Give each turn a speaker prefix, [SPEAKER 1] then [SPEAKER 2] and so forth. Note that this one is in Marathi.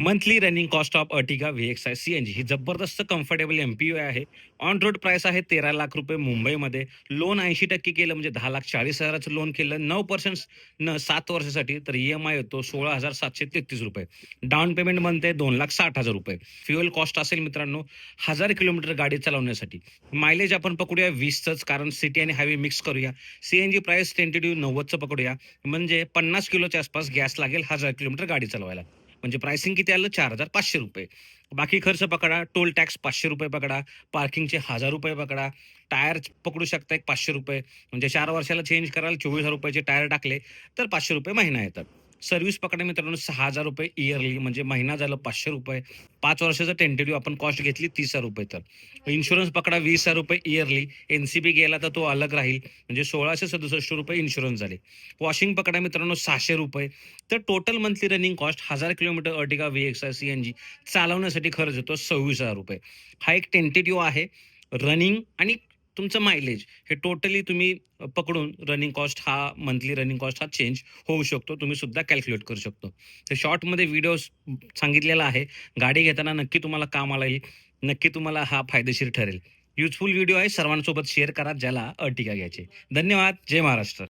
[SPEAKER 1] Monthly running cost of Ertiga V X I C N G ही जबरदस्त कम्फर्टेबल एम पी ओ आहे. ऑन रोड प्राइस आहे तेरा लाख रुपये मुंबईमध्ये. लोन ऐंशी टक्के केलं म्हणजे दहा लाख चाळीस हजाराचं लोन केलं. नऊ पर्सेंट न सात वर्षासाठी तर ई एम आय येतो सोळा हजार सातशे तेहतीस रुपये. डाऊन पेमेंट म्हणते दोन लाख साठ हजार रुपये. फ्युअल कॉस्ट असेल मित्रांनो हजार किलोमीटर गाडी चालवण्यासाठी. मायलेज आपण पकडूया वीसचंच कारण सिटी आणि हायवे मिक्स करूया. C N G price tentative नव्वदचं पकडूया. म्हणजे पन्नास किलोच्या आसपास गॅस लागेल हजार किलोमीटर गाडी चालवायला. म्हणजे प्राइसिंग किती आलं? चार हजार पाचशे रुपये. बाकी खर्च पकडा. टोल टॅक्स पाचशे रुपये पकडा. पार्किंगचे हजार रुपये पकडा. टायर पकडू शकता एक पाचशे रुपये. म्हणजे चार वर्षाला चेंज कराल चोवीस हजार रुपयाचे टायर टाकले तर पाचशे रुपये महिना येतात. सर्व्हिस पकडा मित्रांनो सहा हजार रुपये इयरली म्हणजे महिना झालं पाचशे रुपये. पाच वर्षाचं टेंटेटिव्ह आपण कॉस्ट घेतली तीस हजार रुपये तर. इन्शुरन्स पकडा वीस हजार रुपये इयरली एन सी गेला तर तो अलग राहील. म्हणजे सोळाशे सदुसष्ट रुपये इन्शुरन्स झाले. वॉशिंग पकडा मित्रांनो सहाशे रुपये. तर टोटल मंथली रनिंग कॉस्ट हजार kilometre Ertiga V X I C N G चालवण्यासाठी खर्च येतो सव्वीस हजार रुपये. हा एक टेंटेटिव्ह आहे. रनिंग आणि तुमचं मायलेज हे टोटली तुम्ही पकडून रनिंग कॉस्ट हा मंथली रनिंग कॉस्ट हा चेंज होऊ शकतो. तुम्ही सुद्धा कॅल्क्युलेट करू शकतो. तर शॉर्टमध्ये व्हिडिओ सांगितलेला आहे. गाडी घेताना नक्की तुम्हाला कामाला येईल. नक्की तुम्हाला हा फायदेशीर ठरेल. युजफुल व्हिडिओ आहे. सर्वांसोबत शेअर करा ज्याला अर्टिगा घ्यायचे. धन्यवाद. जय महाराष्ट्र.